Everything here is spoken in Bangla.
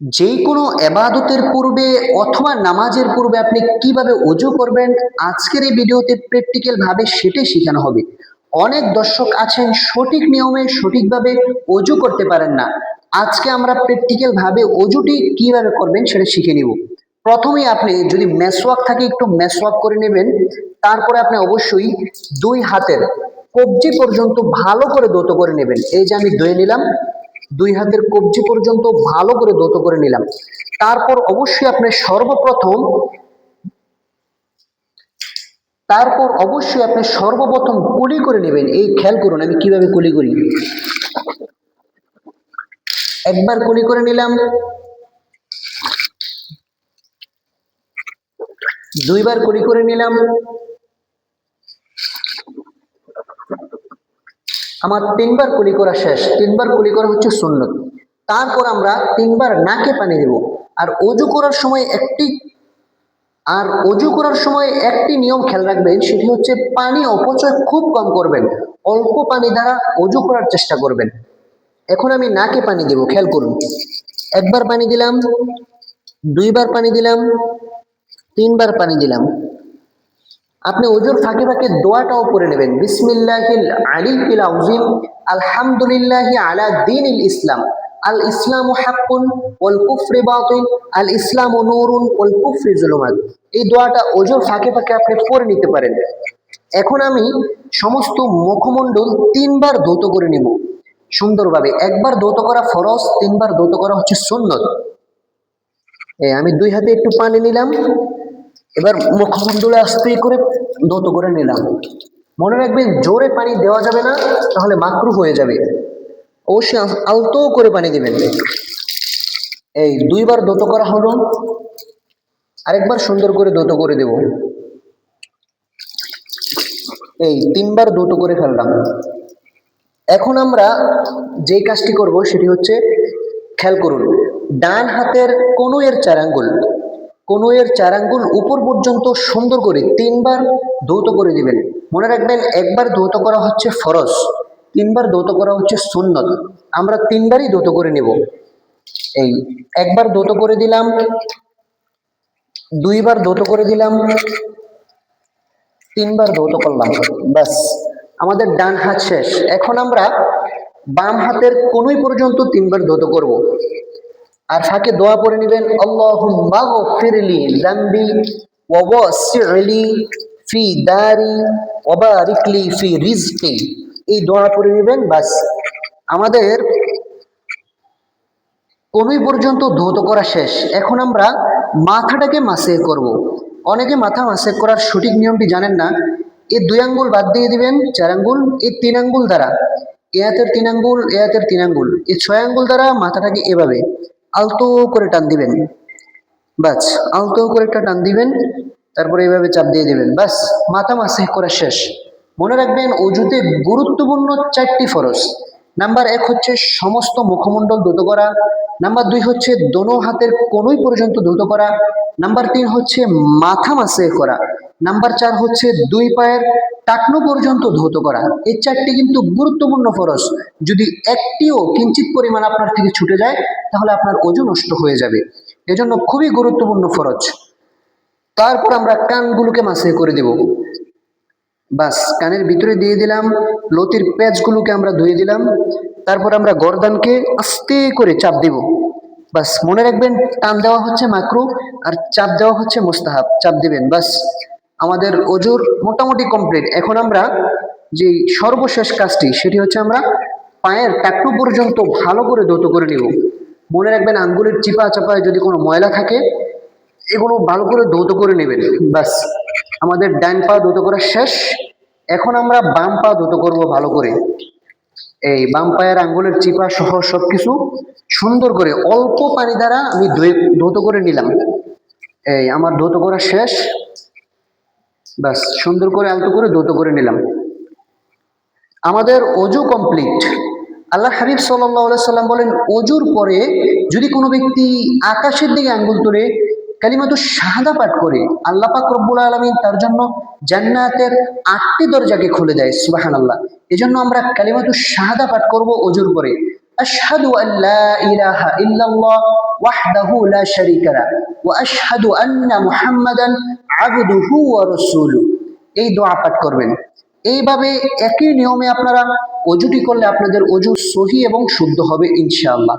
যে কোনো এবাদতের পূর্বে অথবা নামাজের পূর্বে আপনি কীভাবে অজু করবেন, আজকের এই ভিডিওতে প্র্যাকটিক্যাল ভাবে সেটাই শেখানো হবে। অনেক দর্শক আছেন, সঠিক নিয়মে সঠিকভাবে অজু করতে পারেন না। আজকে আমরা প্র্যাকটিক্যাল ভাবে অজুটি কীভাবে করবেন সেটা শিখে নিব। প্রথমে আপনি যদি মেসওয়াক থাকে, একটু মেসওয়াক করে নেবেন। তারপরে আপনি অবশ্যই দুই হাতের কবজি পর্যন্ত ভালো করে দৌত করে নেবেন। এই যে আমি ধুয়ে নিলাম দুই হাতের কবজি পর্যন্ত ভালো করে দৌত করে নিলাম। তারপর অবশ্যই আপনি সর্বপ্রথম, তারপর অবশ্যই আপনি সর্বপ্রথম কুলি করে নেবেন। এই খেয়াল করুন, আমি কীভাবে কুলি করি? একবার কুলি করে নিলাম। দুইবার কুলি করে নিলাম। আমার তিনবার কুলি করা শেষ, তিনবার কুলি করা হচ্ছে সুন্নত। তারপর আমরা তিনবার নাকে পানি দেব। আর অজু করার সময় একটি, আর অজু করার সময় একটি নিয়ম খেয়াল রাখবেন, সেটি হচ্ছে পানি অপচয় খুব কম করবেন। অল্প পানি দ্বারা অজু করার চেষ্টা করবেন। এখন আমি নাকে পানি দেব, খেয়াল করুন। একবার পানি দিলাম, দুইবার পানি দিলাম, তিনবার পানি দিলাম। আপনি ওজুর ফাঁকে ফাঁকে দোয়াটাও পড়ে নেবেন। বিসমিল্লাহিল আলিল আউজিম আলহামদুলিল্লাহি আলা দিনিল ইসলাম। আল ইসলাম হাক্কুন ওয়াল কুফরি বাতিল। আল ইসলাম নূরুন ওয়াল কুফরি এই দোয়াটা ওজুর ফাঁকে ফাঁকে আপনি পড়ে নিতে পারেন। এখন আমি সমস্ত মুখমণ্ডল তিনবার ধৌত করে নিব। সুন্দরভাবে একবার ধৌত করা ফরজ, তিনবার ধৌত করা হচ্ছে সুন্নত। আমি দুই হাতে একটু পানি নিলাম। এবার মুখমণ্ডলে আস্তে করে দত করে নিলাম। মনে রাখবেন, জোরে পানি দেওয়া যাবে না, তাহলে মাকরু হয়ে যাবে। অবশ্যই আলতো করে পানি দেবেন। এই দুইবার দত করা হলো। আরেকবার সুন্দর করে দত করে দেব। এই তিনবার দত করে ফেললাম। এখন আমরা যে কাজটি করব, সেটি হচ্ছে খেয়াল করুন, ডান হাতের কনুয়ের চার আঙ্গুল কনুয়ের চার আঙ্গুল উপর পর্যন্ত সুন্দর করে তিনবার ধৌত করে দিবেন। মনে রাখবেন, একবার ধৌত করা হচ্ছে ফরজ, তিনবার ধৌত করা হচ্ছে সুন্নত। আমরা তিনবারই ধৌত করে নেব। এই একবার ধৌত করে দিলাম, দুইবার ধৌত করে দিলাম, তিনবার ধৌত করলাম, ব্যাস। আমাদের ডান হাত শেষ। এখন আমরা বাম হাতের কোনোই পর্যন্ত তিনবার ধৌত করব। আর ফাঁকে দোয়া পড়ে নেবেন, আল্লাহুম্মা গফিরলি যামবি ওয়া ওয়াসি'লি ফি দারি ওয়া বারিকলি ফি রিজকি। এই দোয়া পড়ে নেবেন, বাস আমাদের কোনোই পর্যন্ত ধৌত করা শেষ। এখন আমরা মাথাটাকে মাসে করব। অনেকে মাথা মাসে করার সঠিক নিয়মটি জানেন না। এই দুই আঙ্গুল বাদ দিয়ে দিবেন, চার আঙ্গুল এই তিন আঙ্গুল দ্বারা। এ হাতের তিন আঙ্গুল, এ হাতের তিন আঙ্গুল। এই ছয় আঙ্গুল দ্বারা মাথাটাকে এভাবে আলতো করে টান দিবেন। বাস, আলতো করে একটা টান দিবেন, তারপরে এইভাবে চাপ দিয়ে দিবেন। বাস, মাথা মাসে করা শেষ। মনে রাখবেন, অজুতে গুরুত্বপূর্ণ চারটি ফরজ। নাম্বার এক হচ্ছে সমস্ত মুখমণ্ডল দ্রুত করা। নাম্বার দুই হচ্ছে দোনো হাতের কোনোই পর্যন্ত দ্রুত করা। নাম্বার তিন হচ্ছে মাথা মাসে করা। নাম্বার চার হচ্ছে দুই পায়ের টাকনো পর্যন্ত ধৌত করা। এই চারটি কিন্তু গুরুত্বপূর্ণ ফরজ যদি একটিও কিঞ্চিত পরিমাণ আপনার থেকে ছুটে যায়, তাহলে আপনার ওজন নষ্ট হয়ে যাবে। এজন্য খুবই গুরুত্বপূর্ণ ফরজ তারপর আমরা কানগুলোকে মাসে করে দেব। বাস, কানের ভিতরে দিয়ে দিলাম। লতির প্যাচগুলোকে আমরা ধুয়ে দিলাম। তারপর আমরা গরদানকে আস্তে করে চাপ দিব। বাস, মনে রাখবেন, টান দেওয়া হচ্ছে মাকরু আর চাপ দেওয়া হচ্ছে মুস্তাহাব। চাপ দিবেন, বাস। আমাদের অজুর মোটামুটি কমপ্লিট এখন আমরা যে সর্বশেষ কাজটি, সেটি হচ্ছে আমরা পায়ের টাকটু পর্যন্ত ভালো করে দৌত করে নিব। মনে রাখবেন, আঙ্গুলের চিপা চাপায় যদি কোনো ময়লা থাকে, এগুলো ভালো করে ধৌত করে নেবেন। ব্যাস, আমাদের ডান পা ধৌত করা শেষ। এখন আমরা বাম পা ধৌত করব ভালো করে। এই বাম পায়ের আঙ্গুলের চিপা সহ সবকিছু সুন্দর করে অল্প পানি দ্বারা আমি ধৌত করে নিলাম। এই, আমার ধৌত করা শেষ। ব্যাস, সুন্দর করে আলতো করে ধৌত করে নিলাম। আমাদের অজু কমপ্লিট আল্লাহ হাবিব সাল্লাহ সাল্লাম বলেন, অজুর পরে যদি কোনো ব্যক্তি আকাশের দিকে আঙ্গুল তুলে কালিমাতু শাহাদা পাঠ করে, আল্লাহ পাক রব্বুল আলমিন তার জন্য জান্নাতের আটটি দরজাকে খুলে দেয় সুবাহান আল্লাহ এজন্য আমরা কালিমাতু শাহাদা পাঠ করব অজুর পরে। আশহাদু أن لا إله إلا الله وحده لا شريك له وأشهد أن محمدا عبده ورسوله এই দোয়া পাঠ করবেন। এইভাবে একই নিয়মে আপনারা অজুটি করলে আপনাদের অজু সহি এবং শুদ্ধ হবে ইনশাআল্লাহ।